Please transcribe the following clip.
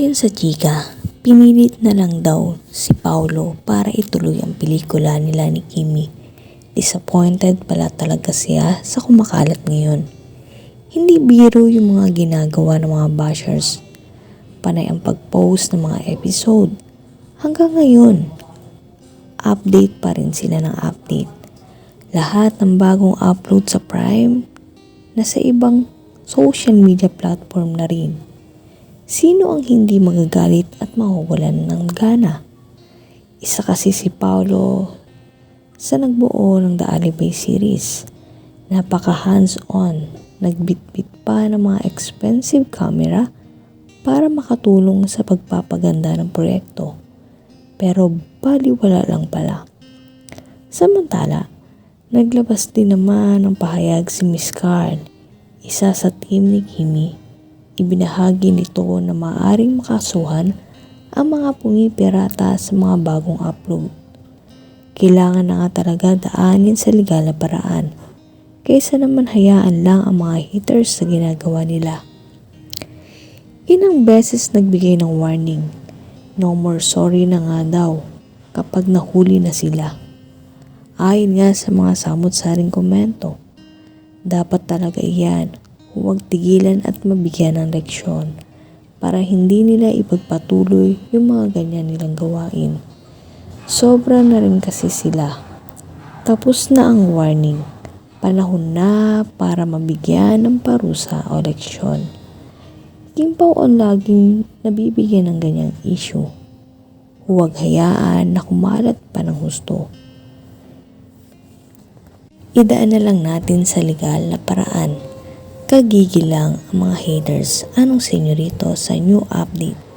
Ayon sa chika, pinilit na lang daw si Paulo para ituloy ang pelikula nila ni Kimi. Disappointed pala talaga siya sa kumakalat ngayon. Hindi biro yung mga ginagawa ng mga bashers. Panay ang pag-post ng mga episode. Hanggang ngayon, update pa rin sila ng update. Lahat ng bagong upload sa Prime, nasa ibang social media platform na rin. Sino ang hindi magagalit at mawawalan ng gana? Isa kasi si Paulo sa nagbuo ng The Alibay series. Napaka hands-on, nagbitbit pa ng mga expensive camera para makatulong sa pagpapaganda ng proyekto. Pero baliwala lang pala. Samantala, naglabas din naman ng pahayag si Miss Carl, isa sa team ni Kimi. Ibinahagi nito na maaring makasuhan ang mga pumipirata sa mga bagong upload. Kailangan na nga talaga daanin sa legal na paraan kaysa naman hayaan lang ang mga haters sa ginagawa nila. Inang beses nagbigay ng warning, no more sorry na nga daw kapag nahuli na sila. Ayon nga sa mga samot-saring komento, dapat talaga iyan, huwag tigilan at mabigyan ng leksyon para hindi nila ipagpatuloy yung mga ganyan nilang gawain. Sobra na rin kasi sila. Tapos na ang warning. Panahon na para mabigyan ng parusa o leksyon. Kimpaw ang laging nabibigyan ng ganyang issue. Huwag hayaan na kumalat pa ng husto. Idaan na lang natin sa legal na paraan. Kagigil lang ang mga haters. Anong senyorito sa new update?